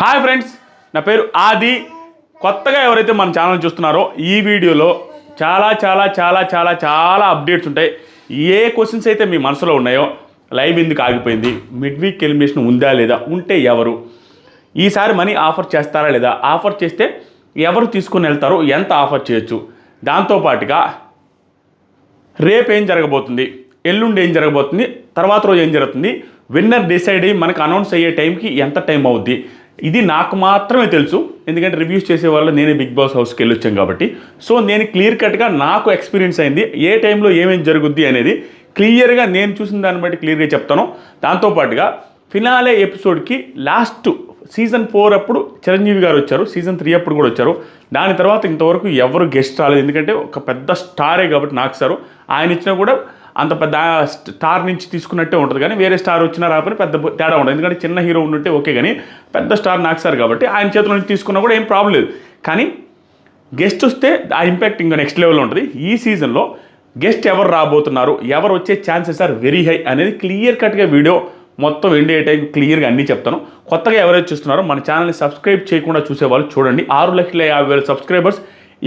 Hi friends నా పేరు ఆది. కొత్తగా ఎవరైతే మన ఛానల్ చూస్తున్నారో ఈ వీడియోలో చాలా చాలా చాలా చాలా చాలా అప్డేట్స్ ఉంటాయి. ఏ క్వశ్చన్స్ అయితే మీ మనసులో ఉన్నాయో లైవ్ ఎందుకు ఆగిపోయింది మిడ్ వీక్ ఎలిమినేషన్ ఉందా లేదా ఉంటే ఎవరు? ఈసారి మనీ ఆఫర్ చేస్తారా లేదా? ఆఫర్ చేస్తే ఎవరు తీసుకుని వెళ్తారో ఎంత ఆఫర్ చేయొచ్చు? దాంతోపాటుగా రేపు ఏం జరగబోతుంది ఎల్లుండి ఏం జరగబోతుంది తర్వాత రోజు ఏం జరుగుతుంది విన్నర్ డిసైడ్ అయ్యి మనకు అనౌన్స్ అయ్యే టైంకి ఎంత టైం అవుద్ది? ఇది నాకు మాత్రమే తెలుసు. ఎందుకంటే రివ్యూస్ చేసే వాళ్ళు నేనే బిగ్ బాస్ హౌస్కి వెళ్ళొచ్చాను కాబట్టి. సో నేను క్లియర్ కట్గా నాకు ఎక్స్పీరియన్స్ అయింది. ఏ టైంలో ఏమేమి జరుగుద్ది అనేది క్లియర్గా నేను చూసిన దాన్ని బట్టి క్లియర్గా చెప్తాను. దాంతోపాటుగా ఫినాలే ఎపిసోడ్కి లాస్ట్ సీజన్ ఫోర్ అప్పుడు చిరంజీవి గారు వచ్చారు. సీజన్ త్రీ అప్పుడు కూడా వచ్చారు. దాని తర్వాత ఇంతవరకు ఎవరు గెస్ట్ రాలేదు. ఎందుకంటే ఒక పెద్ద స్టారే కాబట్టి నాకు సారు ఆయన ఇచ్చినా కూడా అంత పెద్ద స్టార్ నుంచి తీసుకున్నట్టే ఉంటుంది. కానీ వేరే స్టార్ వచ్చినా రాకపోయినా పెద్ద తేడా ఉండదు. ఎందుకంటే చిన్న హీరో ఉంటే ఓకే కానీ పెద్ద స్టార్ నాకు సార్ కాబట్టి ఆయన చేతిలో నుంచి తీసుకున్నా కూడా ఏం ప్రాబ్లం లేదు. కానీ గెస్ట్ వస్తే ఆ ఇంపాక్ట్ ఇంకా నెక్స్ట్ లెవెల్లో ఉంటుంది. ఈ సీజన్లో గెస్ట్ ఎవరు రాబోతున్నారు? ఎవరు వచ్చే ఛాన్సెస్ ఆర్ వెరీ హై అనేది క్లియర్ కట్గా వీడియో మొత్తం ఎండ్ అయ్యే టైం క్లియర్గా అన్నీ చెప్తాను. కొత్తగా ఎవరైతే చూస్తున్నారో మన ఛానల్ని సబ్స్క్రైబ్ చేయకుండా చూసేవాళ్ళు చూడండి. ఆరు లక్షల యాభై వేల సబ్స్క్రైబర్స్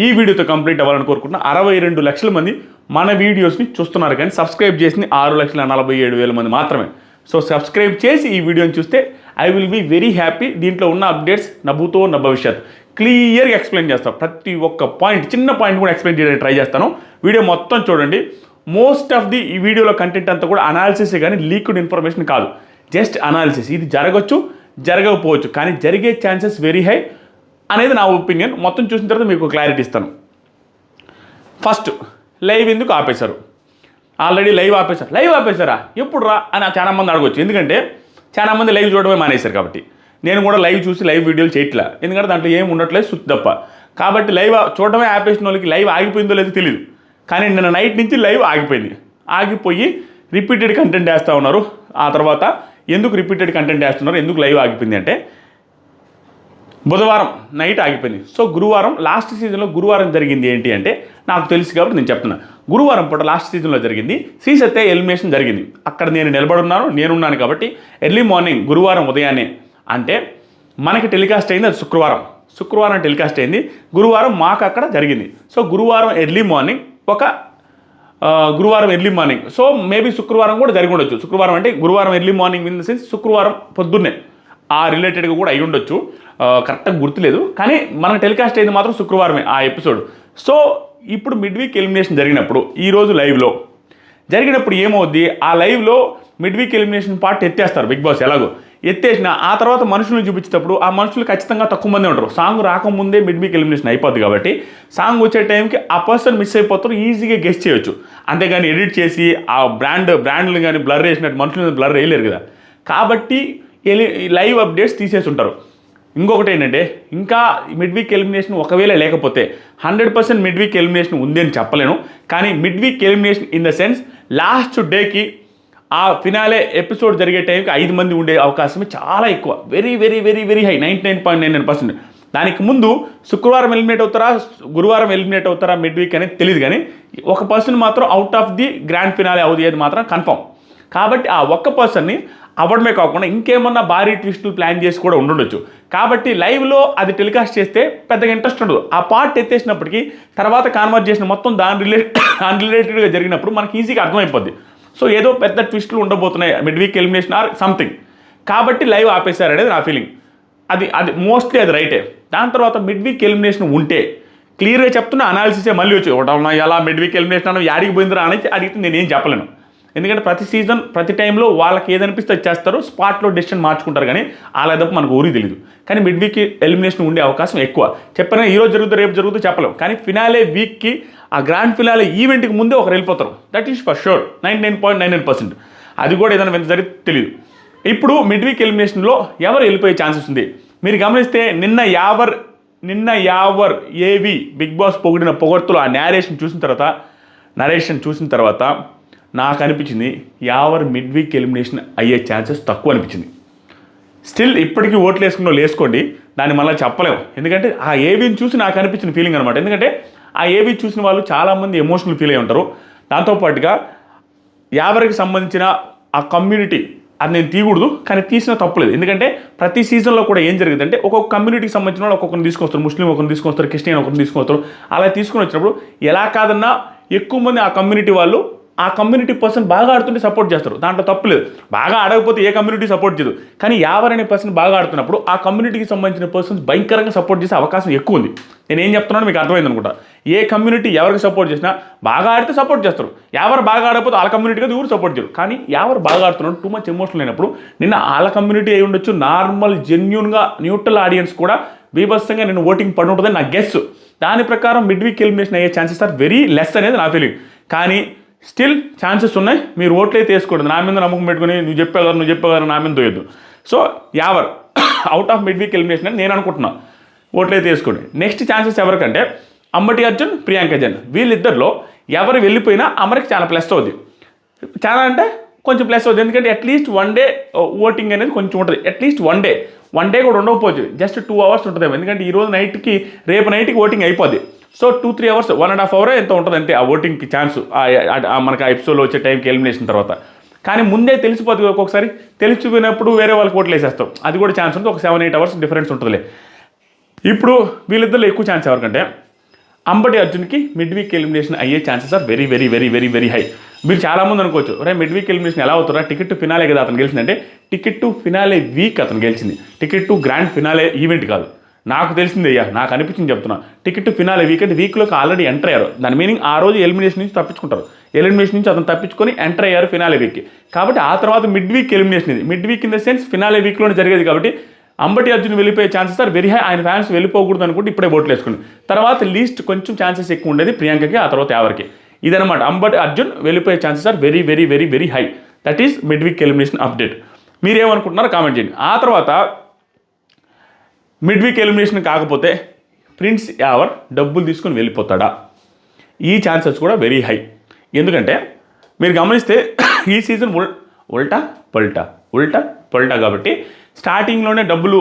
ఈ వీడియోతో కంప్లీట్ అవ్వాలని కోరుకుంటున్న అరవై రెండు లక్షల మంది మన వీడియోస్ని చూస్తున్నారు కానీ సబ్స్క్రైబ్ చేసింది ఆరు లక్షల నలభై ఏడు వేల మంది మాత్రమే. సో సబ్స్క్రైబ్ చేసి ఈ వీడియోని చూస్తే I will be very happy. దీంట్లో ఉన్న అప్డేట్స్ నవ్వుతో నా భవిష్యత్. క్లియర్గా ఎక్స్ప్లెయిన్ చేస్తాను ప్రతి ఒక్క పాయింట్ చిన్న పాయింట్ కూడా ఎక్స్ప్లెయిన్ చేయడానికి ట్రై చేస్తాను. వీడియో మొత్తం చూడండి. మోస్ట్ ఆఫ్ ది ఈ వీడియోలో కంటెంట్ అంతా కూడా అనాలిసిస్ కానీ లీక్డ్ ఇన్ఫర్మేషన్ కాదు. జస్ట్ అనాలిసిస్ ఇది జరగచ్చు జరగకపోవచ్చు. కానీ జరిగే ఛాన్సెస్ వెరీ హై. అనేది నా ఒపీనియన్. మొత్తం చూసిన తర్వాత మీకు క్లారిటీ ఇస్తాను. ఫస్ట్ లైవ్ ఎందుకు ఆపేశారు? ఆల్రెడీ లైవ్ ఆపేశారు. లైవ్ ఆపేశారా? ఎప్పుడు రా అని చాలా మంది ఎందుకంటే చాలా మంది లైవ్ చూడడమే మానేశారు కాబట్టి. నేను కూడా లైవ్ చూసి లైవ్ వీడియోలు చేయట్లా. ఎందుకంటే దాంట్లో ఏం ఉండట్లేదు సుత్తి తప్ప. కాబట్టి లైవ్ చూడడమే ఆపేసిన వాళ్ళకి లైవ్ ఆగిపోయిందో లేదో తెలియదు కానీ నిన్న నైట్ నుంచి లైవ్ ఆగిపోయింది. ఆగిపోయి రిపీటెడ్ కంటెంట్ వేస్తూ ఉన్నారు. ఆ తర్వాత ఎందుకు రిపీటెడ్ కంటెంట్ వేస్తున్నారు? ఎందుకు లైవ్ ఆగిపోయింది అంటే బుధవారం నైట్ ఆగిపోయింది. సో గురువారం లాస్ట్ సీజన్లో గురువారం జరిగింది ఏంటి అంటే నాకు తెలుసు కాబట్టి నేను చెప్తున్నా. గురువారం పూట లాస్ట్ సీజన్లో జరిగింది. శ్రీసత్య ఎలిమినేషన్ జరిగింది. అక్కడ నేను నిలబడున్నాను నేనున్నాను కాబట్టి ఎర్లీ మార్నింగ్ గురువారం ఉదయాన్నే అంటే మనకి టెలికాస్ట్ అయింది అది శుక్రవారం. శుక్రవారం టెలికాస్ట్ అయింది. గురువారం మాకు అక్కడ జరిగింది. సో గురువారం ఎర్లీ మార్నింగ్ ఒక గురువారం ఎర్లీ మార్నింగ్. సో మేబీ శుక్రవారం కూడా జరిగి ఉండొచ్చు. శుక్రవారం అంటే గురువారం early morning in the sense శుక్రవారం పొద్దున్నే. ఆ రిలేటెడ్గా కూడా అయి ఉండొచ్చు. కరెక్ట్గా గుర్తులేదు. కానీ మనకు టెలికాస్ట్ అయింది మాత్రం శుక్రవారమే ఆ ఎపిసోడ్ సో ఇప్పుడు మిడ్ వీక్ ఎలిమినేషన్ జరిగినప్పుడు ఈరోజు లైవ్లో జరిగినప్పుడు ఏమవుద్ది? ఆ లైవ్లో మిడ్ వీక్ ఎలిమినేషన్ పార్ట్ ఎత్తేస్తారు బిగ్ బాస్ ఎలాగో. ఎత్తేసిన ఆ తర్వాత మనుషులను చూపించేటప్పుడు ఆ మనుషులు ఖచ్చితంగా తక్కువ మంది ఉంటారు. సాంగ్ రాకముందే మిడ్ వీక్ ఎలిమినేషన్ అయిపోద్ది కాబట్టి సాంగ్ వచ్చే టైంకి ఆ పర్సన్ మిస్ అయిపోతారు ఈజీగా గెస్ట్ చేయొచ్చు. అంతేగాని ఎడిట్ చేసి ఆ బ్రాండ్ బ్రాండ్లు కానీ బ్లర్ వేసినట్టు మనుషులు బ్లర్ వేయలేరు కదా. కాబట్టి ఎలి లైవ్ అప్డేట్స్ తీసేసి ఉంటారు ఇంకొకటి ఏంటంటే ఇంకా మిడ్ వీక్ ఎలిమినేషన్ ఒకవేళ లేకపోతే hundred percent mid week elimination ఉంది అని చెప్పలేను. కానీ mid week elimination in the sense last డేకి ఆ ఫినాలే ఎపిసోడ్ జరిగే టైంకి ఐదు మంది ఉండే అవకాశమే చాలా ఎక్కువ. Very very very very high ninety nine point nine nine percent దానికి ముందు శుక్రవారం ఎలిమినేట్ అవుతారా? గురువారం ఎలిమినేట్ అవుతారా? మిడ్ వీక్ అనేది తెలియదు కానీ ఒక పర్సన్ మాత్రం out of the grand finale అవుతుంది మాత్రం కన్ఫర్మ్ కాబట్టి ఆ ఒక్క పర్సన్ని అవ్వడమే కాకుండా ఇంకేమన్నా భారీ ట్విస్టులు ప్లాన్ చేసి కూడా ఉండుండొచ్చు కాబట్టి లైవ్లో అది టెలికాస్ట్ చేస్తే పెద్దగా ఇంట్రెస్ట్ ఉండదు. ఆ పార్ట్ ఎత్తేసినప్పటికీ తర్వాత కాన్వర్జేషన్ మొత్తం దాని రిలేట్ దాని రిలేటెడ్గా జరిగినప్పుడు మనకి ఈజీగా అర్థమైపోద్ది. సో ఏదో పెద్ద ట్విస్టులు ఉండబోతున్నాయి. Mid week elimination or something కాబట్టి లైవ్ ఆపేశారనేది నా ఫీలింగ్ అది అది మోస్ట్లీ అది రైటే. దాని తర్వాత మిడ్ వీక్ ఎలిమినేషన్ ఉంటే క్లియర్గా చెప్తున్నా అనాలిసిసే మళ్ళీ వచ్చి ఒకటన్నా ఎలా మిడ్ వీక్ ఎలిమినేషన్ అన్న యాడికి పోయిందిరా అనేది అడిగితే నేను చెప్పలేను. ఎందుకంటే ప్రతి సీజన్ ప్రతి టైంలో వాళ్ళకి ఏదనిపిస్తే చేస్తారు. స్పాట్లో డెసిషన్ మార్చుకుంటారు కానీ అలా తప్ప మనకు ఊరి తెలియదు కానీ మిడ్ వీక్ ఎలిమినేషన్ ఉండే అవకాశం ఎక్కువ. చెప్పిన ఈరోజు జరుగుతుంది రేపు జరుగుతుంది చెప్పలేం. కానీ ఫినాలే వీక్కి ఆ గ్రాండ్ ఫినాలే ఈవెంట్కి ముందే ఒకరు వెళ్ళిపోతారు. That is for sure nine nine point nine nine percent. అది కూడా ఏదైనా వెంట జరిగి తెలియదు ఇప్పుడు మిడ్ వీక్ ఎలిమినేషన్లో ఎవరు వెళ్ళిపోయే ఛాన్సెస్ ఉంది? మీరు గమనిస్తే నిన్న యావర్ నిన్న యావర్ ఏవి బిగ్ బాస్ పొగిడిన పొగడ్తలు ఆ నేరేషన్ చూసిన తర్వాత నరేషన్ చూసిన తర్వాత నాకు అనిపించింది యావర్ మిడ్ వీక్ ఎలిమినేషన్ అయ్యే ఛాన్సెస్ తక్కువ అనిపించింది. స్టిల్ ఇప్పటికీ ఓట్లు వేసుకున్న వాళ్ళు వేసుకోండి దాన్ని మళ్ళీ చెప్పలేము. ఎందుకంటే ఆ ఏబీని చూసి నాకు అనిపించిన ఫీలింగ్ అనమాట ఎందుకంటే ఆ ఏబీ చూసిన వాళ్ళు చాలామంది ఎమోషనల్ ఫీల్ అయి ఉంటారు. దాంతోపాటుగా యావరికి సంబంధించిన ఆ కమ్యూనిటీ అది నేను తీయకూడదు కానీ తీసిన తప్పులేదు ఎందుకంటే ప్రతి సీజన్లో కూడా ఏం జరిగిందంటే ఒక్కొక్క కమ్యూనిటీకి సంబంధించిన వాళ్ళు ఒక్కొక్కరిని తీసుకొస్తారు. ముస్లిం ఒకరిని తీసుకొస్తారు క్రిస్టియన్ ఒకరిని తీసుకొస్తారు. అలా తీసుకుని వచ్చినప్పుడు ఎలా కాదన్నా ఎక్కువ మంది ఆ కమ్యూనిటీ వాళ్ళు ఆ కమ్యూనిటీ పర్సన్ బాగా ఆడుతుంటే సపోర్ట్ చేస్తారు. దాంట్లో తప్పులేదు బాగా ఆడకపోతే ఏ కమ్యూనిటీ సపోర్ట్ చేయదు. కానీ యావర్ అనే పర్సన్ బాగా ఆడుతున్నప్పుడు ఆ కమ్యూనిటీకి సంబంధించిన పర్సన్స్ భయంకరంగా సపోర్ట్ చేసే అవకాశం ఎక్కువ ఉంది. నేను ఏం చెప్తున్నానో మీకు అర్థమైంది అనుకుంటా. ఏ కమ్యూనిటీ ఎవరికి సపోర్ట్ చేసినా బాగా ఆడితే సపోర్ట్ చేస్తారు. ఎవరు బాగా ఆడకపోతే వాళ్ళ కమ్యూనిటీగా ఊరు ఎవరు సపోర్ట్ చేయరు. కానీ ఎవరు బాగా ఆడుతున్నారు టూ మచ్ ఎమోషనల్ అయినప్పుడు నిన్న వాళ్ళ కమ్యూనిటీ అయి ఉండొచ్చు. నార్మల్ జెన్యున్గా న్యూట్రల్ ఆడియన్స్ కూడా బీభత్సంగా నేను ఓటింగ్ పడి ఉంటుందని నా గెస్ దాని ప్రకారం మిడ్ వీక్ ఎలిమినేషన్ అయ్యే ఛాన్సెస్ ఆర్ వెరీ లెస్ అనేది నా ఫీలింగ్ కానీ స్టిల్ ఛాన్సెస్ ఉన్నాయి. మీరు ఓట్లు అయితే వేసుకోండి నా మీద నమ్మకం పెట్టుకుని నువ్వు చెప్పేవారు నువ్వు చెప్పేవారు నా మీద తోయద్దు. So Yawar out of mid week elimination అని నేను అనుకుంటున్నాను ఓట్లు అయితే వేసుకోండి. నెక్స్ట్ ఛాన్సెస్ ఎవరికంటే అంబటి అర్జున్ ప్రియాంక జన్. వీళ్ళిద్దరిలో ఎవరు వెళ్ళిపోయినా అమరికి చాలా ప్లస్ అవుద్ది. చాలా అంటే కొంచెం ప్లస్ అవుతుంది ఎందుకంటే అట్లీస్ట్ వన్ డే ఓటింగ్ అనేది కొంచెం ఉంటుంది. At least one day one day కూడా ఉండకపోవచ్చు. జస్ట్ టూ అవర్స్ ఉంటుంది ఎందుకంటే ఈరోజు నైట్కి రేపు నైట్కి ఓటింగ్ అయిపోద్ది. So two three hours one and half hour ఎంత ఉంటుంది అంతే ఆ ఓటింగ్కి ఛాన్స్ మనకి ఆ ఎపిసోడ్లో వచ్చే టైంకి ఎలిమినేషన్ తర్వాత. కానీ ముందే తెలిసిపోతుంది ఒక్కొక్కసారి తెలిసిపోయినప్పుడు వేరే వాళ్ళకి ఓట్లు వేసేస్తాం. అది కూడా ఛాన్స్ ఉంటుంది ఒక సెవెన్ ఎయిట్ అవర్స్ డిఫరెన్స్ ఉంటుందిలే. ఇప్పుడు వీళ్ళిద్దరిలో ఎక్కువ ఛాన్స్ ఎవరికంటే అంబటి అర్జున్కి మిడ్ వీక్ ఎలిమినేషన్ అయ్యే chances are very very very very very high మీరు చాలామంది అనుకోవచ్చు రే మిడ్ వీక్ ఎలిమినేషన్ ఎలా అవుతారా టికెట్ టు ఫినాలే కదా అతను గెలిచిందంటే టికెట్ టు ఫినాలే వీక్ అతను గెలిచింది. Ticket to grand finale event కాదు. నాకు తెలిసింది అయ్యా నాకు అనిపించింది చెప్తున్నా. టికెట్ ఫినాలే వీక్ అంటే వీక్లోకి ఆల్రెడీ ఎంటర్ అయ్యారు. దాని మీనింగ్ ఆ రోజు ఎలిమినేషన్ నుంచి తప్పించుకుంటారు. ఎలిమినేషన్ నుంచి అతను తప్పించుకొని ఎంటర్ అయ్యారు ఫినాలే వీక్కి కాబట్టి ఆ తర్వాత మిడ్ వీక్ ఎలిమినేషన్ ఇది. Mid week in the sense finale వీక్లోనే జరిగేది కాబట్టి అంబటి అర్జున్ వెళ్ళిపోయే ఛాన్సెస్ ఆర్ వెరీ హై ఆయన ఫ్యాన్స్ వెళ్ళిపోకూడదు అనుకుంటే ఇప్పుడే ఓట్లు వేసుకుని తర్వాత లీస్ట్ కొంచెం ఛాన్సెస్ ఎక్కువ ఉండేది ప్రియాంకకి ఆ తర్వాత ఎవరికి ఇదనమాట అంబటి అర్జున్ వెళ్ళిపోయే chances are very very very very high that is mid week elimination update మీరేమనుకుంటున్నారో comment చేయండి. ఆ తర్వాత మిడ్ వీక్ ఎలిమినేషన్ కాకపోతే ప్రిన్స్ యావర్ డబ్బులు తీసుకొని వెళ్ళిపోతాడా? ఈ ఛాన్సెస్ కూడా వెరీ హై ఎందుకంటే మీరు గమనిస్తే ఈ సీజన్ ఉల్ ఉల్టా పల్టా. ఉల్టా పొల్టా కాబట్టి స్టార్టింగ్లోనే డబ్బులు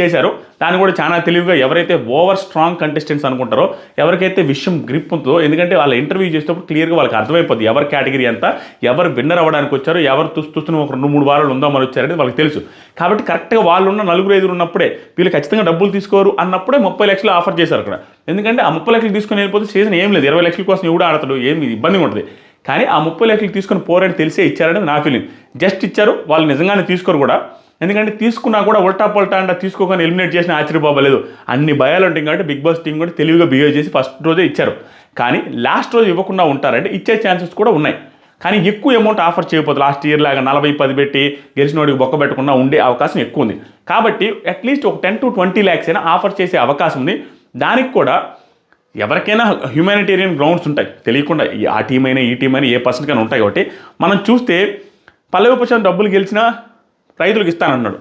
చేశారు. దాన్ని కూడా చాలా తెలివిగా ఎవరైతే ఓవర్ స్ట్రాంగ్ కంటెస్టెంట్స్ అనుకుంటారో ఎవరికైతే విషయం గ్రిప్ ఉంటుందో ఎందుకంటే వాళ్ళ ఇంటర్వ్యూ చేసేటప్పుడు క్లియర్గా వాళ్ళకి అర్థమైపోద్ది ఎవరి కేటగిరీ అంతా ఎవరు విన్నర్ అవ్వడానికి వచ్చారో ఎవరు తుస్తుస్తున్న ఒక రెండు మూడు వారాలు ఉందామని వచ్చారనేది వాళ్ళకి తెలుసు. కాబట్టి కరెక్ట్గా వాళ్ళు ఉన్న నలుగురు ఐదుగురు ఉన్నప్పుడే వీళ్ళు ఖచ్చితంగా డబ్బులు తీసుకోరు అన్నప్పుడే ముప్పై లక్షలు ఆఫర్ చేశారు అక్కడ. ఎందుకంటే ఆ ముప్పై లక్షలు తీసుకొని వెళ్ళిపోతే సీజన్ ఏం లేదు. ఇరవై లక్షల కోసం ఎవడు ఆడతాడు? ఏమి ఇబ్బందిగా ఉంటుంది. కానీ ఆ ముప్పై లక్షలు తీసుకొని పోరని తెలిసే ఇచ్చారని నా ఫీలింగ్ జస్ట్ ఇచ్చారు వాళ్ళు నిజంగానే తీసుకోరు కూడా. ఎందుకంటే తీసుకున్నా కూడా ఉల్టా పొల్టా అంటే తీసుకోకుండా ఎలిమినేట్ చేసిన ఆశ్చర్యపోవలేదు అన్ని భయాలు ఉంటాయి కాబట్టి బిగ్ బాస్ టీం కూడా తెలివిగా బిహేవ్ చేసి ఫస్ట్ రోజే ఇచ్చారు. కానీ లాస్ట్ రోజు ఇవ్వకుండా ఉంటారంటే ఇచ్చే ఛాన్సెస్ కూడా ఉన్నాయి. కానీ ఎక్కువ అమౌంట్ ఆఫర్ చేయకపోతే లాస్ట్ ఇయర్ లాగా నలభై పది పెట్టి గెలిచినోడికి బొక్క పెట్టకుండా ఉండే అవకాశం ఎక్కువ ఉంది. కాబట్టి అట్లీస్ట్ ఒక టెన్ టు ట్వంటీ ల్యాక్స్ అయినా ఆఫర్ చేసే అవకాశం ఉంది. దానికి కూడా ఎవరికైనా హ్యూమానిటేరియన్ గ్రౌండ్స్ ఉంటాయి. తెలియకుండా ఆ టీం అయినా ఈ టీం అయినా ఏ పర్సన్కైనా ఉంటాయి కాబట్టి మనం చూస్తే పల్లవి ప్రశాంత్ డబ్బులు గెలిచినా రైతులకు ఇస్తానన్నాడు.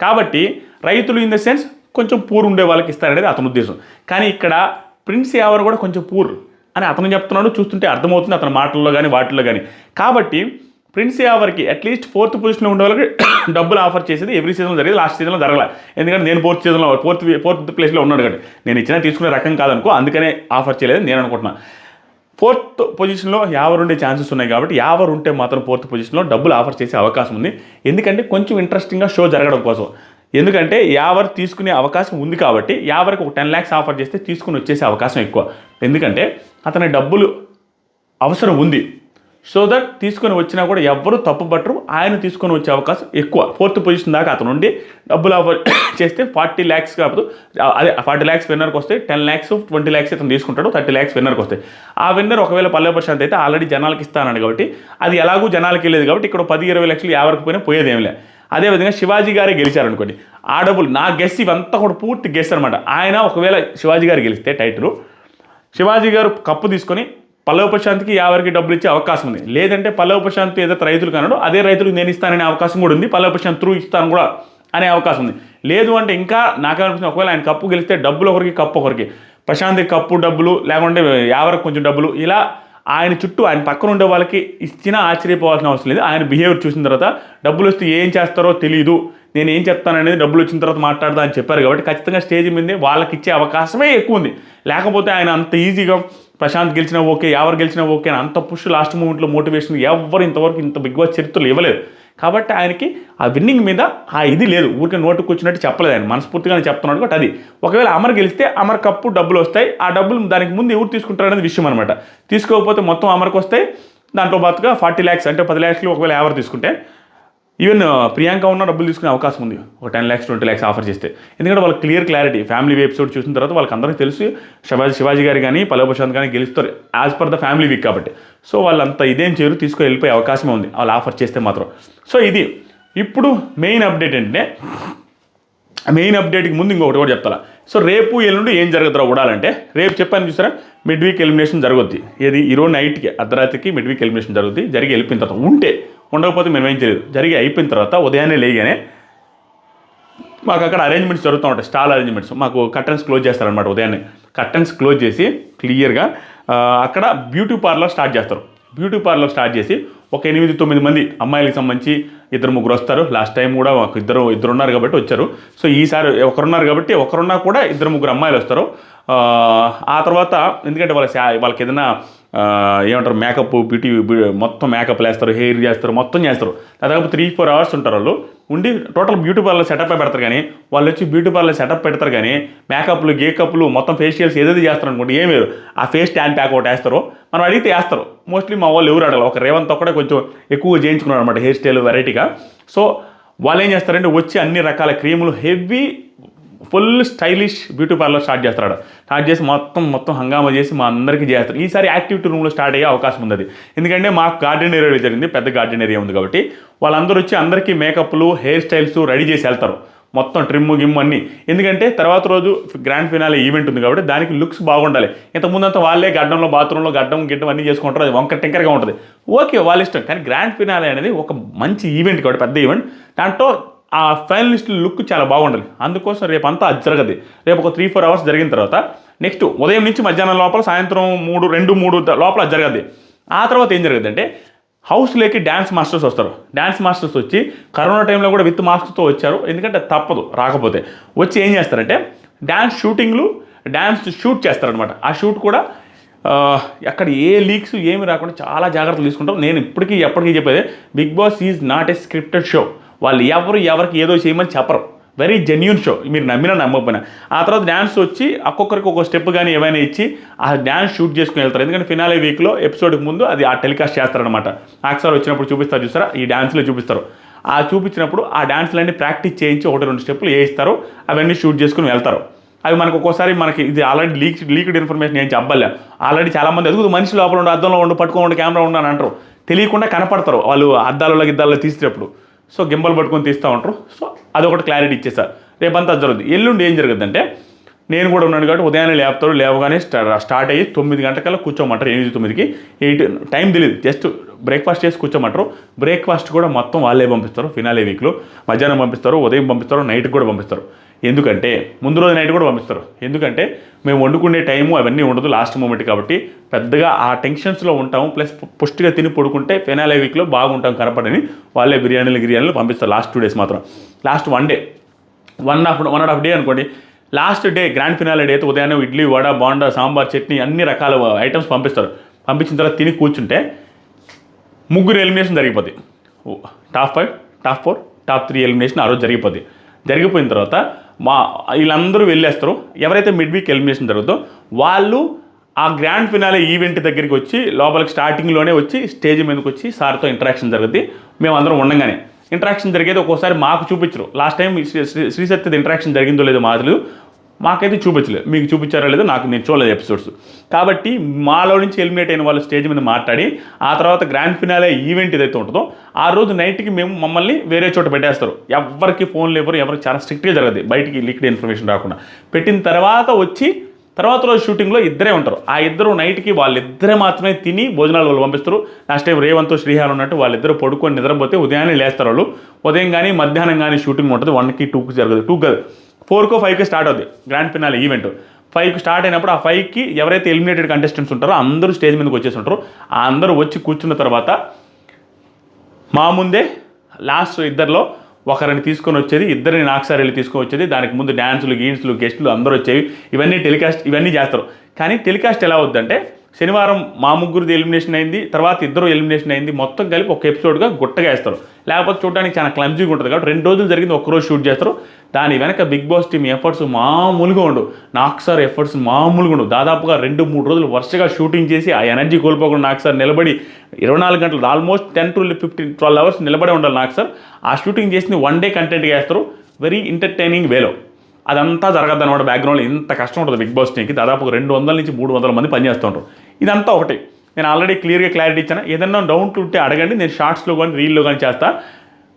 కాబట్టి రైతులు ఇన్ ద సెన్స్ కొంచెం పూర్ ఉండే వాళ్ళకి ఇస్తారనేది అతని ఉద్దేశం. కానీ ఇక్కడ ప్రిన్స్ యావర్ కూడా కొంచెం పూర్ అని అతను చెప్తున్నాడు చూస్తుంటే అర్థమవుతుంది అతని మాటల్లో కానీ వాటిల్లో కానీ కాబట్టి ప్రిన్స్ యావర్కి అట్లీస్ట్ ఫోర్త్ పొజిషన్లో ఉండే వాళ్ళకి డబ్బులు ఆఫర్ చేసేది ఎవ్రీ సీజన్లో జరిగేది లాస్ట్ సీజన్లో జరగలే. ఎందుకంటే నేను ఫోర్త్ సీజన్లో ఫోర్త్ ఫోర్త్ ప్లేస్లో ఉన్నాడు కాబట్టి. నేను ఇచ్చినా తీసుకునే రకం కాదనుకో అందుకనే ఆఫర్ చేయలేదు నేను అనుకుంటున్నాను ఫోర్త్ పొజిషన్లో యావర్ ఉండే ఛాన్సెస్ ఉన్నాయి కాబట్టి యావర్ ఉంటే మాత్రం ఫోర్త్ పొజిషన్లో డబ్బులు ఆఫర్ చేసే అవకాశం ఉంది. ఎందుకంటే కొంచెం ఇంట్రెస్టింగ్గా షో జరగడం కోసం. ఎందుకంటే యావర్ తీసుకునే అవకాశం ఉంది కాబట్టి యావర్కి ఒక టెన్ ల్యాక్స్ ఆఫర్ చేస్తే తీసుకుని వచ్చేసే అవకాశం ఎక్కువ. ఎందుకంటే అతని డబ్బులు అవసరం ఉంది. సో దట్ తీసుకొని వచ్చినా కూడా ఎవ్వరూ తప్పుపట్టరు ఆయన తీసుకొని వచ్చే అవకాశం ఎక్కువ. ఫోర్త్ పొజిషన్ దాకా అతను ఉండి డబ్బులు ఆఫర్ చేస్తే ఫార్టీ ల్యాక్స్ కాదు అదే ఫార్టీ ల్యాక్స్ విన్నర్కి వస్తే టెన్ ల్యాక్స్ ట్వంటీ ల్యాక్స్ అతను తీసుకుంటాడు. థర్టీ ల్యాక్స్ విన్నర్కి వస్తాయి ఆ విన్నర్ ఒకవేళ పల్లె ప్రశాంత్ అయితే ఆల్రెడీ జనాలకి ఇస్తానని కాబట్టి అది ఎలాగూ జనాలకి వెళ్ళేది కాబట్టి ఇక్కడ పది ఇరవై లక్షలు యావరికి పోయినా పోయేది ఏం అదేవిధంగా శివాజీ గారే గెలిచారనుకోండి ఆ డబ్బులు నా గెస్ ఇవంతా కూడా పూర్తి గెస్ అనమాట ఆయన ఒకవేళ శివాజీ గారు గెలిస్తే టైటిల్ శివాజీ గారు కప్పు తీసుకొని పల్లవ ప్రశాంత్కి యావరికి డబ్బులు ఇచ్చే అవకాశం ఉంది. లేదంటే పల్లవ ప్రశాంత్ ఏదైతే రైతులు కన్నాడో అదే రైతులకు నేను ఇస్తాననే అవకాశం కూడా ఉంది. పల్లవ ప్రశాంత్ త్రూ ఇస్తాను కూడా అనే అవకాశం ఉంది. లేదు అంటే ఇంకా నాకనిపిస్తుంది ఒకవేళ ఆయన కప్పు గెలిస్తే డబ్బులు ఒకరికి కప్పు ఒకరికి. ప్రశాంత్కి కప్పు డబ్బులు లేకుంటే యావరికి కొంచెం డబ్బులు. ఇలా ఆయన చుట్టూ ఆయన పక్కన ఉండే వాళ్ళకి ఇచ్చినా ఆశ్చర్యపోవాల్సిన అవసరం లేదు. ఆయన బిహేవియర్ చూసిన తర్వాత డబ్బులు వస్తే ఏం చేస్తారో తెలియదు నేను ఏం చెప్తాననేది డబ్బులు వచ్చిన తర్వాత మాట్లాడదా అని చెప్పారు కాబట్టి ఖచ్చితంగా స్టేజ్ మీద వాళ్ళకి ఇచ్చే అవకాశమే ఎక్కువ ఉంది. లేకపోతే ఆయన అంత ఈజీగా ప్రశాంత్ గెలిచినా ఓకే ఎవరు గెలిచినా ఓకే అని అంత పుష్ లాస్ట్ మూమెంట్లో మోటివేషన్ ఎవరు ఇంతవరకు ఇంత బిగ్ బాస్ చరిత్రలు ఇవ్వలేదు. కాబట్టి ఆయనకి ఆ విన్నింగ్ మీద ఆ ఇది లేదు. ఊరికే నోటుకు వచ్చినట్టు చెప్పలేదు ఆయన. మనస్ఫూర్తిగానే చెప్తున్నాడు కాబట్టి అది. ఒకవేళ అమర్ గెలిస్తే అమర్ కప్పు డబ్బులు వస్తాయి. ఆ డబ్బులు దానికి ముందు ఎవరు తీసుకుంటారు అనేది విషయం అనమాట తీసుకోకపోతే మొత్తం అమర్కి వస్తాయి. దాంట్లో బాతుగా ఫార్టీ ల్యాక్స్ అంటే పది ల్యాక్స్లు ఒకవేళ ఎవరు తీసుకుంటే ఈవెన్ ప్రియాంక ఉన్న డబ్బులు తీసుకునే అవకాశం ఉంది. ఒక ten lakhs twenty lakhs offer చేస్తే. ఎందుకంటే వాళ్ళకి క్లియర్ క్లారిటీ ఫ్యామిలీ ఎపిసోడ్ చూసిన తర్వాత వాళ్ళకి అందరికీ తెలుసు శివాజీ శివాజీ గారు కానీ పల్లవ ప్రశాంత్ కానీ గెలుస్తారు as per the family week కాబట్టి. సో వాళ్ళంతా ఇదేం చేయరు తీసుకుని వెళ్ళిపోయే అవకాశమే ఉంది. వాళ్ళు ఆఫర్ చేస్తే మాత్రం. సో ఇది. ఇప్పుడు మెయిన్ అప్డేట్ ఏంటంటే మెయిన్ అప్డేట్కి ముందు ఇంకొకటి కూడా చెప్తారా సో రేపు ఎల్లుండి ఏం జరుగుతుందో చూడాలంటే రేపు చెప్పాను చూసారా? మిడ్ వీక్ ఎలిమినేషన్ జరుగుద్ది. ఏది? ఈరోజు నైట్కి అర్ధరాత్రికి మిడ్ వీక్ ఎలిమినేషన్ జరుగుద్ది. జరిగి వెళ్ళిపోయిన తర్వాత ఉంటే ఉండకపోతే మేము ఏం చేయలేదు. జరిగి అయిపోయిన తర్వాత ఉదయాన్నే లేగానే మాకు అక్కడ అరేంజ్మెంట్స్ జరుగుతూ ఉంటాయి. స్టాల్ అరేంజ్మెంట్స్ మాకు కర్టన్స్ క్లోజ్ చేస్తారనమాట ఉదయాన్నే. కర్టన్స్ క్లోజ్ చేసి క్లియర్గా అక్కడ బ్యూటీ పార్లర్ స్టార్ట్ చేస్తారు. బ్యూటీ పార్లర్ స్టార్ట్ చేసి ఒక ఎనిమిది తొమ్మిది మంది అమ్మాయిలకు సంబంధించి ఇద్దరు ముగ్గురు వస్తారు. లాస్ట్ టైం కూడా మాకు ఇద్దరు ఇద్దరు ఉన్నారు కాబట్టి వచ్చారు. సో ఈసారి ఒకరున్నారు కాబట్టి ఒకరున్నా కూడా ఇద్దరు ముగ్గురు అమ్మాయిలు వస్తారు. ఆ, తర్వాత ఎందుకంటే వాళ్ళ వాళ్ళకి ఏదైనా ఏమంటారు మేకప్ బ్యూటీ మొత్తం మేకప్ వేస్తారు హెయిర్ చేస్తారు మొత్తం చేస్తారు. దాదాపు త్రీ ఫోర్ అవర్స్ ఉంటారు వాళ్ళు. ఉండి టోటల్ బ్యూటీ పార్లర్ సెటప్ పెడతారు కానీ వాళ్ళు వచ్చి బ్యూటీ పార్లర్ సెటప్ పెడతారు కానీ మేకప్లు గేకప్లు మొత్తం ఫేషియల్స్ ఏదైతే చేస్తారు అనుకోండి ఏం లేదు ఆ ఫేస్ ట్యాన్ ప్యాక్ ఒకటి వేస్తారు. మనం అడిగితే వేస్తారు. మోస్ట్లీ మా వాళ్ళు ఎవరు అడగలు. ఒక రేవంత్ ఒక్కడే కొంచెం ఎక్కువ చేయించుకున్నారు అనమాట హెయిర్ స్టైల్ వెరైటీగా సో వాళ్ళు ఏం చేస్తారంటే వచ్చి అన్ని రకాల క్రీములు heavy full stylish beauty parlour start చేస్తాడు స్టార్ట్ చేసి మొత్తం మొత్తం హంగామా చేసి మా అందరికీ చేస్తారు. ఈసారి యాక్టివిటీ రూమ్లో స్టార్ట్ అయ్యే అవకాశం ఉంది అది ఎందుకంటే మాకు గార్డెన్ ఏరియా జరిగింది పెద్ద గార్డెన్ ఏరియా ఉంది కాబట్టి. వాళ్ళందరూ వచ్చి అందరికీ మేకప్లు హెయిర్ స్టైల్స్ రెడీ చేసి వెళ్తారు. మొత్తం ట్రిమ్ గిమ్ అన్ని. ఎందుకంటే తర్వాత రోజు గ్రాండ్ ఫినాలే ఈవెంట్ ఉంది కాబట్టి దానికి లుక్స్ బాగుండాలి. ఇంతకుముందంతా వాళ్ళే గడ్డంలో బాత్రూంలో గడ్డం గిడ్డం అన్ని చేసుకుంటారు. అది వంక టింకర్గా ఉంటుంది. ఓకే వాళ్ళ ఇష్టం. కానీ గ్రాండ్ ఫినాలే అనేది ఒక మంచి ఈవెంట్ కాబట్టి పెద్ద ఈవెంట్. దాంట్లో ఆ ఫైనలిస్ట్ లుక్ చాలా బాగుండాలి. అందుకోసం రేపు అంతా అది జరగదు. రేపు ఒక త్రీ ఫోర్ అవర్స్ జరిగిన తర్వాత నెక్స్ట్ ఉదయం నుంచి మధ్యాహ్నం లోపల సాయంత్రం మూడు రెండు మూడు లోపల అది జరగదు. ఆ తర్వాత ఏం జరగదు అంటే హౌస్లోకి డ్యాన్స్ మాస్టర్స్ వస్తారు. డ్యాన్స్ మాస్టర్స్ వచ్చి కరోనా టైంలో కూడా విత్ మాస్క్తో వచ్చారు. ఎందుకంటే తప్పదు రాకపోతే. వచ్చి ఏం చేస్తారంటే డ్యాన్స్ షూటింగ్లు డ్యాన్స్ షూట్ చేస్తారనమాట ఆ షూట్ కూడా అక్కడ ఏ లీక్స్ ఏమి రాకుండా చాలా జాగ్రత్తలు తీసుకుంటాం. నేను ఇప్పటికీ ఎప్పటికీ చెప్పేది Bigg Boss is not a scripted show వాళ్ళు ఎవరు ఎవరికి ఏదో చేయమని చెప్పరు. వెరీ జెన్యున్ షో మీరు నమ్మినా నమ్మకపోయినా. ఆ తర్వాత డ్యాన్స్ వచ్చి ఒక్కొక్కరికి ఒక స్టెప్ కానీ ఏమైనా ఇచ్చి ఆ డ్యాన్స్ షూట్ చేసుకుని వెళ్తారు. ఎందుకంటే ఫినాలే వీక్లో ఎపిసోడ్కి ముందు అది ఆ టెలికాస్ట్ చేస్తారనమాట ఆక్సార్ వచ్చినప్పుడు చూపిస్తారు చూసారా? ఈ డ్యాన్స్లో చూపిస్తారు. ఆ చూపించినప్పుడు ఆ డ్యాన్స్లన్నీ ప్రాక్టీస్ చేయించి ఒకటి రెండు స్టెప్పులు వేయిస్తారు. అవన్నీ షూట్ చేసుకుని వెళ్తారు. అవి మనకు ఒక్కోసారి మనకి ఇది ఆల్రెడీ లీక్ లీక్డ్ ఇన్ఫర్మేషన్ ఏం చెప్పలే. ఆల్రెడీ చాలామంది ఎదుగు మనిషి లోపల ఉండి అద్దంలో ఉండి పట్టుకోండి కెమెరా ఉండి అని అంటారు. తెలియకుండా కనపడతారు వాళ్ళు అద్దాలలో గిద్దాలలో తీసేటప్పుడు. సో గింబల్ పట్టుకొని తీస్తూ ఉంటారు. సో అదొకటి క్లారిటీ ఇచ్చేసారు రేపంతా జరుగుతుంది ఎల్లుండి ఏం జరుగుతుందంటే నేను కూడా ఉన్నాను కాబట్టి ఉదయాన్నే లేపుతారు లేవగానే స్టార్ట్ అయ్యి తొమ్మిది గంటకల్లా కూర్చోమంటారు ఎనిమిది తొమ్మిదికి. ఎయిట్ టైం తెలియదు జస్ట్ బ్రేక్ఫాస్ట్ చేసి కూర్చోమంటారు. బ్రేక్ఫాస్ట్ కూడా మొత్తం వాళ్ళే పంపిస్తారు ఫినాలే వీక్లో మధ్యాహ్నం పంపిస్తారు ఉదయం పంపిస్తారు నైట్ కూడా పంపిస్తారు. ఎందుకంటే ముందు రోజు నైట్ కూడా పంపిస్తారు. ఎందుకంటే మేము వండుకునే టైము అవన్నీ ఉండదు లాస్ట్ మూమెంట్ కాబట్టి. పెద్దగా ఆ టెన్షన్స్లో ఉంటాము ప్లస్ పుష్టిగా తిని పడుకుంటే ఫెనాలే వీక్లో బాగుంటాం కనపడని వాళ్ళే బిర్యానీలు గిర్యానీలు పంపిస్తారు లాస్ట్ టూ డేస్ మాత్రం. Last one day one half one and half day అనుకోండి. Last day grand finale day అయితే ఉదయాన్నే ఇడ్లీ వడ బాండా సాంబార్ చట్నీ అన్ని రకాల ఐటమ్స్ పంపిస్తారు. పంపించిన తర్వాత తిని కూర్చుంటే ముగ్గురు elimination జరిగిపోద్ది. Top five top four top three elimination ఆ రోజు జరిగిపోద్ది. జరిగిపోయిన తర్వాత మా వీళ్ళందరూ వెళ్ళేస్తారు. ఎవరైతే మిడ్ వీక్ ఎలిమినేషన్ జరుగుతుందో వాళ్ళు ఆ గ్రాండ్ ఫినాలే ఈవెంట్ దగ్గరికి వచ్చి లోపలికి స్టార్టింగ్లోనే వచ్చి స్టేజ్ మీదకి వచ్చి సార్తో ఇంటరాక్షన్ జరుగుద్ది. మేము అందరం ఉండగానే. ఇంటరాక్షన్ జరిగేది ఒక్కోసారి మాకు చూపించరు. లాస్ట్ టైం శ్రీ- శ్రీ- శ్రీశక్తిది ఇంటరాక్షన్ జరిగిందో లేదో మాదిరి మాకైతే చూపించలేదు మీకు చూపించారో లేదో నాకు నేను చూడలేదు ఎపిసోడ్స్ కాబట్టి మాలో నుంచి ఎలిమినేట్ అయిన వాళ్ళు స్టేజ్ మీద మాట్లాడి ఆ తర్వాత గ్రాండ్ ఫినాలే ఈవెంట్ ఏదైతే ఉంటుందో ఆ రోజు నైట్కి మేము మమ్మల్ని వేరే చోట పెట్టేస్తారు. ఎవరికి ఫోన్లు ఎవరు ఎవరికి చాలా స్ట్రిక్ట్గా జరగదు. బయటికి లీక్డ్ ఇన్ఫర్మేషన్ రాకుండా. పెట్టిన తర్వాత వచ్చి తర్వాత రోజు షూటింగ్లో ఇద్దరే ఉంటారు. ఆ ఇద్దరు నైట్కి వాళ్ళిద్దరే మాత్రమే తిని భోజనాలు వాళ్ళు పంపిస్తారు. లాస్ట్ టైం రేవంత్ శ్రీహార్ ఉన్నట్టు వాళ్ళిద్దరు పడుకొని నిద్రపోతే ఉదయాన్నే లేస్తారు వాళ్ళు. ఉదయం కానీ మధ్యాహ్నం కానీ షూటింగ్ ఉంటుంది. వన్కి టూకి జరగదు. టూ కాదు. ఫోర్కో ఫైవ్కి స్టార్ట్ అవుతుంది గ్రాండ్ ఫినాల్ ఈవెంట్ ఫైవ్కి స్టార్ట్ అయినప్పుడు ఆ ఫైవ్కి ఎవరైతే ఎలిమినేటెడ్ కంటెస్టెంట్స్ ఉంటారో అందరూ స్టేజ్ మీదకి వచ్చేసి ఉంటారు ఆ అందరూ వచ్చి కూర్చున్న తర్వాత మా ముందే లాస్ట్ ఇద్దరిలో ఒకరిని తీసుకొని వచ్చేది ఇద్దరిని నాకుసారి వెళ్ళి తీసుకొని వచ్చేది. దానికి ముందు డ్యాన్సులు గీన్స్లు గెస్టులు అందరూ వచ్చేవి. ఇవన్నీ టెలికాస్ట్ ఇవన్నీ చేస్తారు. కానీ టెలికాస్ట్ ఎలా అవుద్దంటే శనివారం మా ముగ్గురిది ఎలిమినేషన్ అయింది తర్వాత ఇద్దరు ఎలిమినేషన్ అయింది. మొత్తం కలిపి ఒక ఎపిసోడ్గా గుట్టగా వేస్తారు. లేకపోతే చూడడానికి చాలా క్లమ్జీగా ఉంటుంది కాబట్టి రెండు రోజులు జరిగింది ఒక్కరోజు షూట్ చేస్తారు. దాని వెనక బిగ్ బాస్ టీమ్ ఎఫర్ట్స్ మామూలుగా ఉండు. నాకు సార్ ఎఫర్ట్స్ మామూలుగా ఉండు. దాదాపుగా రెండు మూడు రోజులు వరుసగా షూటింగ్ చేసి ఆ ఎనర్జీ కోల్పోకుండా నాకు సార్ నిలబడి ఇరవై నాలుగు గంటలు almost ten to fifteen twelve hours నిలబడి ఉండాలి నాకు సార్ ఆ షూటింగ్ చేసి వన్ డే కంటెంట్గా వేస్తారు. వెరీ ఎంటర్టైనింగ్ వేలో అదంతా జరగదు అనమాట బ్యాక్గ్రౌండ్లో ఇంత కష్టం ఉంటుంది బిగ్ బాస్ టీంకి దాదాపు రెండు వందల నుంచి మూడు వందల మంది పనిచేస్తూ ఉంటారు ఇదంతా ఒకటి. నేను ఆల్రెడీ క్లియర్గా క్లారిటీ ఇచ్చాను. ఏదన్నా డౌట్ ఉంటే అడగండి. నేను షార్ట్స్లో కానీ రీల్లో కానీ చేస్తా.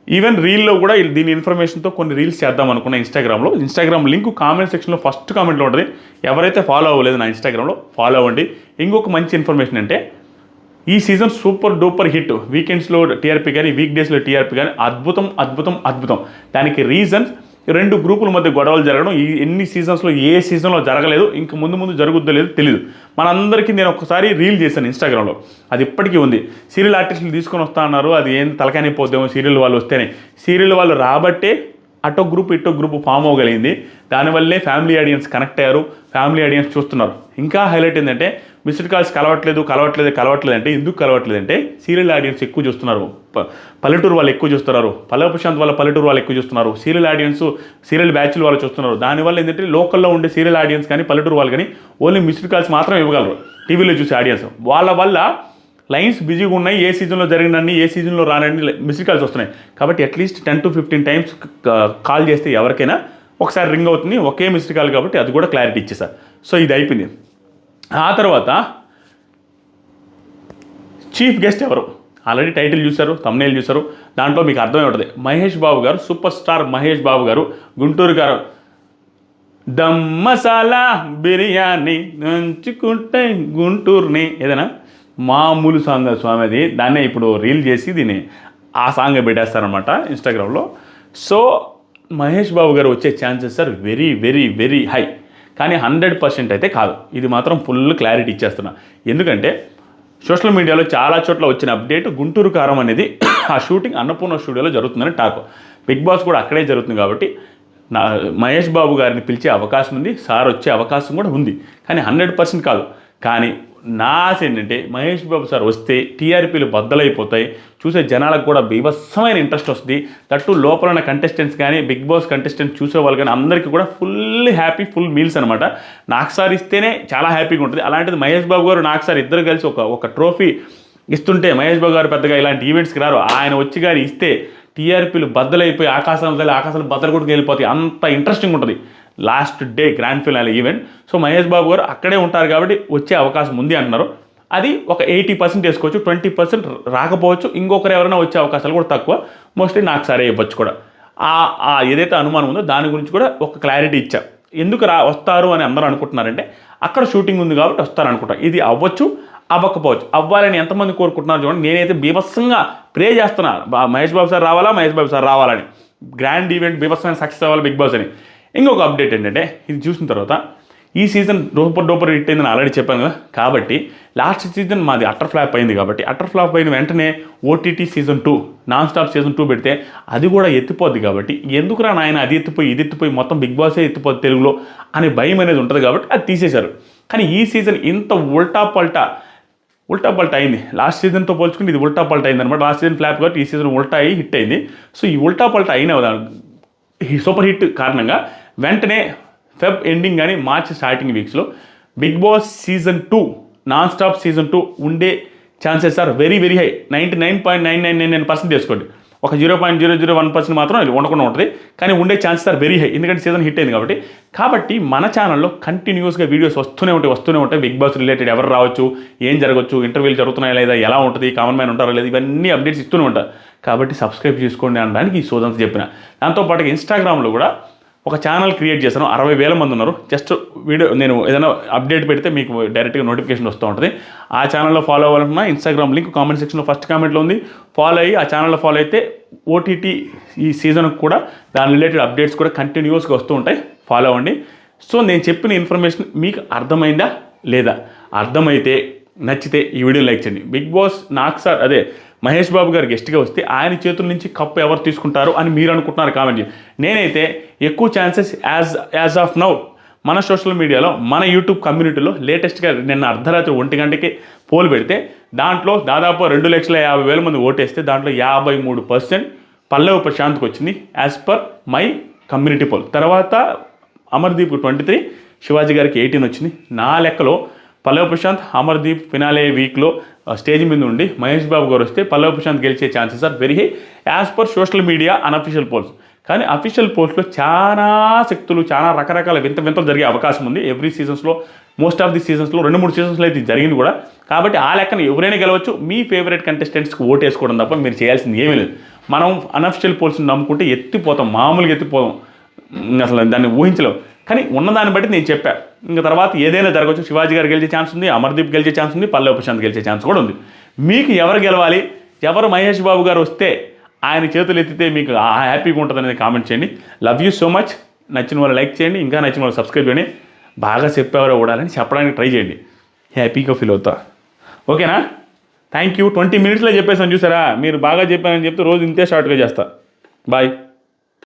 ఈవెన్ రీల్లో కూడా దీని ఇన్ఫర్మేషన్తో కొన్ని రీల్స్ చేద్దాం అనుకున్నా ఇన్స్టాగ్రామ్లో ఇన్స్టాగ్రామ్ లింక్ కామెంట్ సెక్షన్లో ఫస్ట్ కామెంట్లో ఉంటుంది. ఎవరైతే ఫాలో అవ్వలేదు నా ఇన్స్టాగ్రామ్లో ఫాలో అవ్వండి. ఇంకొక మంచి ఇన్ఫర్మేషన్ అంటే ఈ సీజన్ సూపర్ డూపర్ హిట్. వీకెండ్స్లో టీఆర్పీ కానీ వీక్ డేస్లో టీఆర్పీ కానీ అద్భుతం అద్భుతం అద్భుతం. దానికి రీజన్ రెండు గ్రూపుల మధ్య గొడవలు జరగడం ఈ ఎన్ని సీజన్స్లో ఏ సీజన్లో జరగలేదు ఇంక ముందు ముందు జరుగుద్దో లేదో తెలియదు మనందరికీ నేను ఒకసారి రీల్ చేశాను ఇన్స్టాగ్రామ్లో అది ఇప్పటికీ ఉంది. సీరియల్ ఆర్టిస్టులు తీసుకొని వస్తా అన్నారు అది ఏం తలకానిపోద్దేమో సీరియల్ వాళ్ళు వస్తేనే. సీరియల్ వాళ్ళు రాబట్టే అటో గ్రూప్ ఇటో గ్రూప్ ఫామ్ అవ్వగలిగింది. దానివల్లే ఫ్యామిలీ ఆడియన్స్ కనెక్ట్ అయ్యారు ఫ్యామిలీ ఆడియన్స్ చూస్తున్నారు. ఇంకా హైలైట్ ఏంటంటే మిస్డ్ కాల్స్ కలవట్లేదు కలవట్లేదు కలవట్లేదు అంటే ఎందుకు కలవట్లేదు అంటే సీరియల్ ఆడియన్స్ ఎక్కువ చూస్తున్నారు. పల్లెటూరు వాళ్ళు ఎక్కువ చూస్తున్నారు. పల్లవ ప్రశాంత్ వాళ్ళ పల్లెటూరు వాళ్ళు ఎక్కువ చూస్తున్నారు. సీరియల్ ఆడియన్స్ సీరియల్ బ్యాచ్లు వాళ్ళు చూస్తున్నారు. దానివల్ల ఏంటంటే లోకల్లో ఉండే సీరియల్ ఆడియన్స్ కానీ పల్లెటూరు వాళ్ళు కానీ ఓన్లీ మిస్డ్ కాల్స్ మాత్రం ఇవ్వగలరు. టీవీలో చూసే ఆడియన్స్. వాళ్ళ వల్ల లైన్స్ బిజీగా ఉన్నాయి ఏ సీజన్లో జరిగినన్ని ఏ సీజన్లో రానన్ని మిస్డ్ కాల్స్ వస్తున్నాయి. కాబట్టి at least ten to fifteen times call చేస్తే ఎవరికైనా ఒకసారి రింగ్ అవుతుంది ఒకే మిస్డ్ కాల్ కాబట్టి అది కూడా క్లారిటీ ఇచ్చేసారు సో ఇది అయిపోయింది. ఆ తర్వాత చీఫ్ గెస్ట్ ఎవరు? ఆల్రెడీ టైటిల్ చూశారు తమ్నేల్ చూశారు. దాంట్లో మీకు అర్థమై ఉంటుంది. మహేష్ బాబు గారు సూపర్ స్టార్ మహేష్ బాబు గారు గుంటూరు గారు. దమ్ మసాలా బిర్యానీ నంచుకుంటే గుంటూరుని ఏదైనా? మామూలు సాంగ్ స్వామి అది దాన్నే ఇప్పుడు రీల్ చేసి దీన్ని ఆ సాంగ్ పెట్టేస్తారనమాట ఇన్స్టాగ్రామ్లో. సో మహేష్ బాబు గారు వచ్చే chances are very very very high. కానీ హండ్రెడ్ పర్సెంట్ అయితే కాదు. ఇది మాత్రం ఫుల్ క్లారిటీ ఇచ్చేస్తున్నా. ఎందుకంటే సోషల్ మీడియాలో చాలా చోట్ల వచ్చిన అప్డేట్ గుంటూరు కారం అనేది ఆ షూటింగ్ అన్నపూర్ణ స్టూడియోలో జరుగుతుందని టాక్. బిగ్ బాస్ కూడా అక్కడే జరుగుతుంది కాబట్టి నా మహేష్ బాబు గారిని పిలిచే అవకాశం ఉంది సార్ వచ్చే అవకాశం కూడా ఉంది. కానీ హండ్రెడ్ పర్సెంట్ కాదు. కానీ నా ఆశ ఏంటంటే మహేష్ బాబు సార్ వస్తే టీఆర్పీలు బద్దలైపోతాయి. చూసే జనాలకు కూడా బీభత్సమైన ఇంట్రెస్ట్ వస్తుంది. తట్టు లోపల ఉన్న కంటెస్టెంట్స్ కానీ బిగ్ బాస్ కంటెస్టెంట్ చూసే వాళ్ళు కానీ అందరికీ కూడా ఫుల్ హ్యాపీ ఫుల్ మీల్స్ అనమాట నాకు సార్ ఇస్తేనే చాలా హ్యాపీగా ఉంటుంది. అలాంటిది మహేష్ బాబు గారు నాకు సార్ ఇద్దరు కలిసి ఒక ఒక ట్రోఫీ ఇస్తుంటే మహేష్ బాబు గారు పెద్దగా ఇలాంటి ఈవెంట్స్కి రారు. ఆయన వచ్చి గారు ఇస్తే టీఆర్పీలు బద్దలైపోయి ఆకాశం తల్లి ఆకాశాలు బద్దలు కూడా వెళ్ళిపోతాయి అంత ఇంట్రెస్టింగ్ ఉంటుంది. Last day grand finale event. So Mahesh Babu గారు అక్కడే ఉంటారు కాబట్టి వచ్చే అవకాశం ఉంది అంటున్నారు. అది ఒక ఎయిటీ పర్సెంట్ వేసుకోవచ్చు ట్వంటీ పర్సెంట్ రాకపోవచ్చు ఇంకొకరు ఎవరైనా వచ్చే అవకాశాలు కూడా తక్కువ. మోస్ట్లీ నాకు సరే ఇవ్వచ్చు కూడా. ఆ ఏదైతే అనుమానం ఉందో దాని గురించి కూడా ఒక క్లారిటీ ఇచ్చా. ఎందుకు రా వస్తారు అని అందరూ అనుకుంటున్నారంటే అక్కడ షూటింగ్ ఉంది కాబట్టి వస్తారు అనుకుంటా. ఇది అవ్వచ్చు అవ్వకపోవచ్చు. అవ్వాలని ఎంతమంది కోరుకుంటున్నారు చూడండి. నేనైతే బీభత్సంగా ప్రే చేస్తున్నా. మహేష్ బాబు సార్ రావాలా మహేష్ బాబు సార్ రావాలని. గ్రాండ్ ఈవెంట్ బీభత్సంగా సక్సెస్ అవ్వాలి బిగ్ బాస్ అని. ఇంకొక అప్డేట్ ఏంటంటే ఇది చూసిన తర్వాత ఈ సీజన్ డోపర్ డోపర్ హిట్ అయిందని ఆల్రెడీ చెప్పాను కదా కాబట్టి లాస్ట్ సీజన్ మాది అటర్ ఫ్లాప్ అయింది కాబట్టి అటర్ ఫ్లాప్ అయిన వెంటనే OTT season two non stop season two పెడితే అది కూడా ఎత్తిపోద్ది కాబట్టి ఎందుకురా నాయన అది ఎత్తిపోయి ఇది ఎత్తిపోయి మొత్తం బిగ్ బాసే ఎత్తిపోద్ది తెలుగులో అనే భయం అనేది ఉంటుంది కాబట్టి అది తీసేశారు. కానీ ఈ సీజన్ ఇంత ఉల్టా పల్టా ఉల్టా పల్టా అయింది. లాస్ట్ సీజన్తో పోల్చుకుంటే ఇది ఉల్టా పల్టా అయింది అనమాట లాస్ట్ సీజన్ ఫ్లాప్ కాబట్టి ఈ సీజన్ ఉల్టా అయ్యి హిట్ అయింది. సో ఈ ఉల్టా పల్టా అయిన సూపర్ హిట్ కారణంగా వెంటనే ఫెబ్ ఎండింగ్ కానీ March starting వీక్స్లో Bigg Boss season two non stop season two ఉండే chances are very very high. Ninety nine point nine nine nine nine percent చేసుకోండి ఒక zero point zero zero one percent మాత్రం ఇది ఉండకుండా ఉంటుంది. కానీ ఉండే ఛాన్సెస్ ఆర్ వెరీ హై. ఎందుకంటే సీజన్ హిట్ అయింది కాబట్టి. కాబట్టి మన ఛానల్లో కంటిన్యూస్గా వీడియోస్ వస్తూనే ఉంటాయి వస్తూనే ఉంటాయి. బిగ్ బాస్ రిలేటెడ్ ఎవరు రావచ్చు ఏం జరగచ్చు ఇంటర్వ్యూలు జరుగుతున్నాయా లేదా ఎలా ఉంటుంది కామన్ మ్యాన్ ఉంటారా లేదా ఇవన్నీ అప్డేట్స్ ఇస్తూనే ఉంటారు కాబట్టి సబ్స్క్రైబ్ చేసుకోండి అనడానికి ఈ సోదంతా చెప్పిన. దాంతోపాటు ఇన్స్టాగ్రామ్లో కూడా ఒక ఛానల్ క్రియేట్ చేశాను. అరవై వేల మంది ఉన్నారు. జస్ట్ వీడియో నేను ఏదైనా అప్డేట్ పెడితే మీకు డైరెక్ట్గా నోటిఫికేషన్ వస్తూ ఉంటుంది. ఆ ఛానల్లో ఫాలో అవ్వాలన్నా ఇన్స్టాగ్రామ్ లింక్ కామెంట్ సెక్షన్లో ఫస్ట్ కామెంట్లో ఉంది. ఫాలో అయ్యి ఆ ఛానల్లో ఫాలో అయితే ఓటీటీ ఈ సీజన్కి కూడా దాని రిలేటెడ్ అప్డేట్స్ కూడా కంటిన్యూస్గా వస్తూ ఉంటాయి. ఫాలో అవ్వండి. సో నేను చెప్పిన ఇన్ఫర్మేషన్ మీకు అర్థమైందా లేదా? అర్థమైతే నచ్చితే ఈ వీడియో లైక్ చేయండి. బిగ్ బాస్ నాకు సార్ అదే మహేష్ బాబు గారు గెస్ట్గా వస్తే ఆయన చేతుల నుంచి కప్పు ఎవరు తీసుకుంటారు అని మీరు అనుకుంటున్నారు కామెంట్ చేయండి. నేనైతే ఎక్కువ chances as as of now మన సోషల్ మీడియాలో మన యూట్యూబ్ కమ్యూనిటీలో లేటెస్ట్గా నిన్న అర్ధరాత్రి ఒంటి గంటకి పోల్ పెడితే దాంట్లో దాదాపు రెండు లక్షల యాభై వేల మంది ఓటేస్తే దాంట్లో యాభై మూడు పర్సెంట్ పల్లవి ప్రశాంత్కి వచ్చింది as per my community poll తర్వాత అమర్దీప్ ట్వంటీ త్రీ శివాజీ గారికి ఎయిటీన్ వచ్చింది. నా లెక్కలో పల్లవ్ ప్రశాంత్ అమర్దీప్ ఫినాలే వీక్లో స్టేజ్ మీద ఉండి మహేష్ బాబు గారు వస్తే పల్లవ్ ప్రశాంత్ గెలిచే chances are very high. As per social media unofficial polls కానీ అఫీషియల్ పోల్స్లో చాలా శక్తులు చాలా రకరకాల వింత వింతలు జరిగే అవకాశం ఉంది. ఎవ్రీ సీజన్స్లో మోస్ట్ ఆఫ్ ది సీజన్స్లో రెండు మూడు సీజన్స్లో అయితే జరిగింది కూడా. కాబట్టి ఆ లెక్కన ఎవరైనా గెలవచ్చు. మీ ఫేవరెట్ కంటెస్టెంట్స్కి ఓటు వేసుకోవడం తప్ప మీరు చేయాల్సింది ఏమీ లేదు. మనం అన్అఫీషియల్ పోల్స్ని నమ్ముకుంటే ఎత్తిపోతాం మామూలుగా ఎత్తిపోతాం. అసలు దాన్ని ఊహించలేం. కానీ ఉన్నదాన్ని బట్టి నేను చెప్పా. ఇంకా తర్వాత ఏదైనా జరగవచ్చు శివాజీ గారు గెలిచే ఛాన్స్ ఉంది అమర్దీప్ గెలిచే ఛాన్స్ ఉంది పల్లె ఉపశాంత్ గెలిచే ఛాన్స్ కూడా ఉంది. మీకు ఎవరు గెలవాలి? ఎవరు మహేష్ బాబు గారు వస్తే ఆయన చేతులు ఎత్తితే మీకు ఆ హ్యాపీగా ఉంటుంది అనేది కామెంట్ చేయండి. లవ్ యూ సో మచ్ నచ్చిన వాళ్ళు లైక్ చేయండి ఇంకా నచ్చిన వాళ్ళు సబ్స్క్రైబ్ చేయండి. బాగా చెప్పేవారు ఓడాలని చెప్పడానికి ట్రై చేయండి. హ్యాపీగా ఫీల్ అవుతా. ఓకేనా? థ్యాంక్ యూ ట్వంటీ మినిట్స్లో చెప్పేసాను చూసారా? మీరు బాగా చెప్పానని చెప్తే రోజు ఇంతే షార్ట్గా చేస్తా. బాయ్